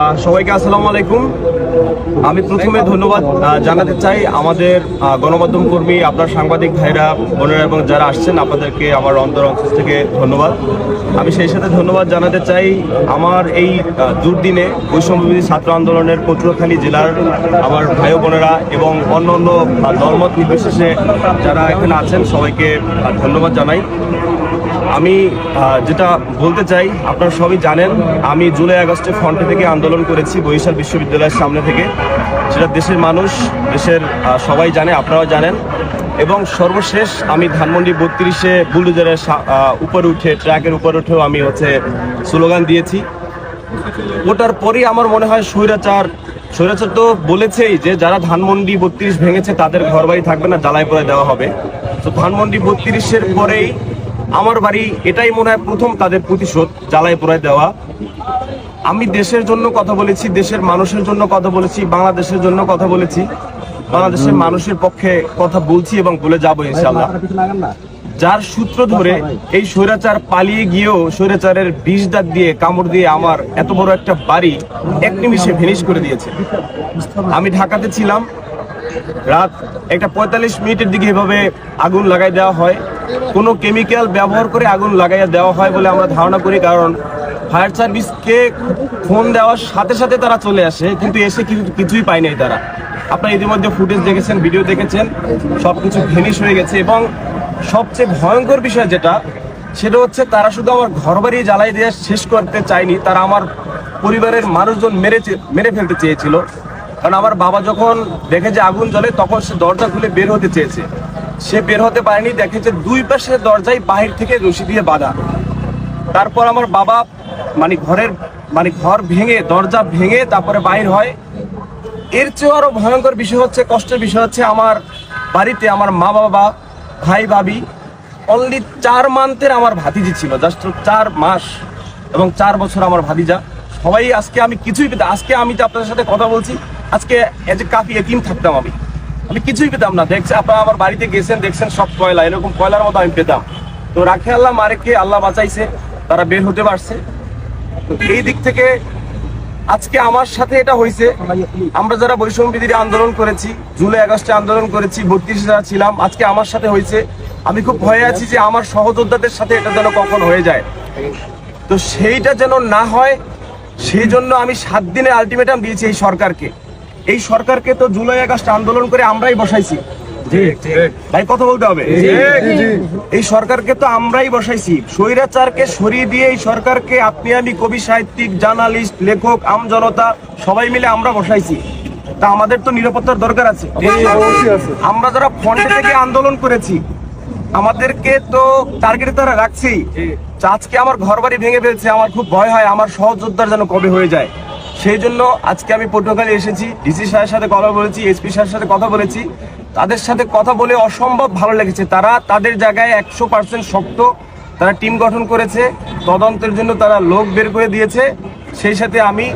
সবাইকে আসসালামু আলাইকুম। আমি প্রথমে ধন্যবাদ জানাতে চাই আমাদের গণমাধ্যম কর্মী, আপনার সাংবাদিক ভাইরা, বোনেরা এবং যারা আসছেন, আপনাদেরকে আমার অন্তর অংশ থেকে ধন্যবাদ। আমি সেই সাথে ধন্যবাদ জানাতে চাই আমার এই দুর্দিনে বৈষম্যবিধি ছাত্র আন্দোলনের পটুয়াখালী জেলার আমার ভাই বোনেরা এবং অন্য অন্য দলমত নির্বিশেষে যারা এখানে আছেন, সবাইকে ধন্যবাদ জানাই। আমি যেটা বলতে চাই, আপনারা সবই জানেন, আমি জুলাই আগস্টে ফ্রন্টে থেকে আন্দোলন করেছি বরিশাল বিশ্ববিদ্যালয়ের সামনে থেকে। সেটা দেশের মানুষ, দেশের সবাই জানে, আপনারাও জানেন। এবং সর্বশেষ আমি ধানমন্ডি বত্রিশে বুলডোজারের উপরে উঠে, ট্র্যাকের উপরে উঠেও আমি হচ্ছে স্লোগান দিয়েছি। ওটার পরেই আমার মনে হয় স্বৈরাচার স্বৈরাচার তো বলেছেই যে যারা ধানমন্ডি বত্রিশ ভেঙেছে তাদের ঘর বাড়ি থাকবে না, জ্বালায় পরে দেওয়া হবে। তো ধানমন্ডি বত্রিশের পরেই আমার বাড়ি এটাই মনে হয় প্রথম তাদের প্রতিশোধ জ্বালাই পোড়ায় দেওয়া। আমি দেশের জন্য কথা বলেছি দেশের মানুষের জন্য কথা বলেছি বাংলাদেশের জন্য কথা বলেছি। বাংলাদেশের মানুষের পক্ষে কথা বলছি এবং বলে যাব ইনশাল্লাহ যার সূত্র ধরে এই স্বৈরাচার পালিয়ে গিয়েও স্বৈরাচারের বিষ দাঁত দিয়ে কামড় দিয়ে আমার এত বড় একটা বাড়ি এক নিমিষে ফিনিশ করে দিয়েছে। আমি ঢাকাতে ছিলাম। রাত একটা পঁয়তাল্লিশ মিনিটের দিকে এভাবে আগুন লাগাই দেওয়া হয়। কোনো কেমিক্যাল ব্যবহার করে আগুন লাগাইয়া দেওয়া হয় বলে আমরা ধারণা করি, কারণ ফায়ার সার্ভিসকে ফোন দেওয়ার সাথে সাথে তারা চলে আসে, কিন্তু এসে কিছু- কিছুই পায় নাই তারা। আপনারা ইতিমধ্যে ফুটেজ দেখেছেন ভিডিও দেখেছেন সব কিছু ফিনিশ হয়ে গেছে এবং সবচেয়ে ভয়ঙ্কর বিষয় যেটা, সেটা হচ্ছে তারা শুধু আমার ঘর বাড়ি জ্বালাই দিয়ে শেষ করতে চায়নি, তারা আমার পরিবারের মানুষজন মেরে মেরে ফেলতে চেয়েছিল। কারণ আমার বাবা যখন দেখে যে আগুন জ্বলে, তখন সে দরজা খুলে বের হতে চেয়েছে। সে বের হতে পারেনি দেখে যে দুই পাশে দরজায় বাহির থেকে রশি দিয়ে বাঁধা। তারপর আমার বাবা মানে ঘরের মানে ঘর ভেঙে, দরজা ভেঙে তারপরে বাইর হয়। এর চেয়েও আরও ভয়ঙ্কর বিষয় হচ্ছে, কষ্টের বিষয় হচ্ছে আমার বাড়িতে আমার মা বাবা, ভাই ভাবি অনলি চার মান্থের আমার ভাতিজি ছিল জাস্ট চার মাস এবং চার বছর আমার ভাতিজা। সবাই আজকে আমি কিছুই পেতাম আজকে আমি তো আপনাদের সাথে কথা বলছি, আজকে এজ এ কাফি থাকতাম আমি। আমি কিছুই পেতাম না। দেখছে, আপনারা আমার বাড়িতে গেছেন, দেখছেন সব কয়লা, এরকম কয়লার মতো আমি পেতাম। তো রাখে আল্লাহ মারেকে আল্লাহ বাঁচাইছে, তারা বের হতে পারছে। তো এই দিক থেকে আজকে আমার সাথে এটা হয়েছে। আমরা যারা বৈষম্য বিধির আন্দোলন করেছি, জুলাই, আগস্টে আন্দোলন করেছি, বত্রিশ যারা ছিলাম, আজকে আমার সাথে হয়েছে। আমি খুব ভয়ে আছি যে আমার সহযোদ্ধাদের সাথে এটা যেন কখন হয়ে যায়। তো সেইটা যেন না হয়, সেই জন্য আমি সাত দিনের আলটিমেটাম দিয়েছি এই সরকারকে। এই সরকারকে তো জুলাই আগস্ট আন্দোলন করে আমরাই বসাইছি। ভাই কথা বলতে হবে। এই সরকারকে তো আমরাই বসাইছি। স্বৈরাচারকে সরিয়ে দিয়ে এই সরকারকে আপনি আমি কবি সাহিত্যিক জার্নালিস্ট লেখক আম জনতা সবাই মিলে আমরা বসাইছি। তা আমাদের তো নিরাপত্তার দরকার আছে। আমরা যারা ফ্রন্টে থেকে আন্দোলন করেছি আমাদেরকে তো টার্গেটে তারা রাখছেই। আজকে আমার ঘর বাড়ি ভেঙে ফেলছে আমার খুব ভয় হয় আমার সহযোদ্ধার যেন কবে হয়ে যায়। সেই জন্য আজকে আমি পটুয়াখালী এসেছি ডিসি সাহের সাথে কথা বলেছি এসপি সাহের সাথে কথা বলেছি। তাদের সাথে কথা বলে অসম্ভব ভালো লেগেছে। তারা তাদের জায়গায় একশো পার্সেন্ট শক্ত। তারা টিম গঠন করেছে, তদন্তের জন্য তারা লোক বের করে দিয়েছে। সেই সাথে আমি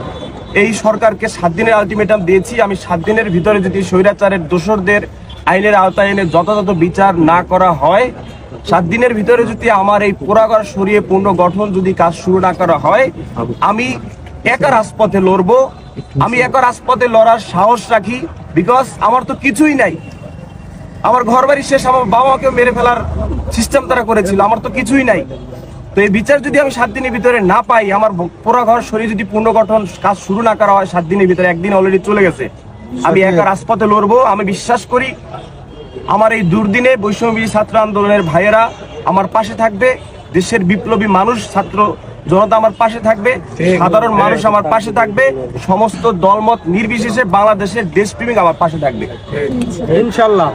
এই সরকারকে সাত দিনের আলটিমেটাম দিয়েছি। আমি সাত দিনের ভিতরে যদি স্বৈরাচারের দোসরদের আইনের আওতায় এনে যথাযথ বিচার না করা হয়, সাত দিনের ভিতরে যদি আমার এই পোড়াঘর সরিয়ে পূর্ণ গঠন যদি কাজ শুরু না করা হয়, আমি একা রাজপথে লড়বো আমি একা রাজপথে লড়ার সাহস রাখি বিকজ আমার তো কিছুই নাই। আমার ঘর বাড়ি শেষ আমার বাবা মাকেও মেরে ফেলার সিস্টেম তারা করেছিল আমার তো কিছুই নাই। তো এই বিচার যদি আমি সাত দিনের ভিতরে না পাই আমার পুরো ঘর শরীর যদি পুনর্গঠন কাজ শুরু না করা হয় সাত দিনের ভিতরে একদিন অলরেডি চলে গেছে। আমি একা রাজপথে লড়বো আমি বিশ্বাস করি আমার এই দুর্দিনে বৈষম্যী ছাত্র আন্দোলনের ভাইয়েরা আমার পাশে থাকবে দেশের বিপ্লবী মানুষ ছাত্র জনতা আমার পাশে থাকবে সাধারণ মানুষ আমার পাশে থাকবে সমস্ত দলমত নির্বিশেষে বাংলাদেশের দেশপ্রেমিক আমার পাশে থাকবে। ইনশাল্লাহ।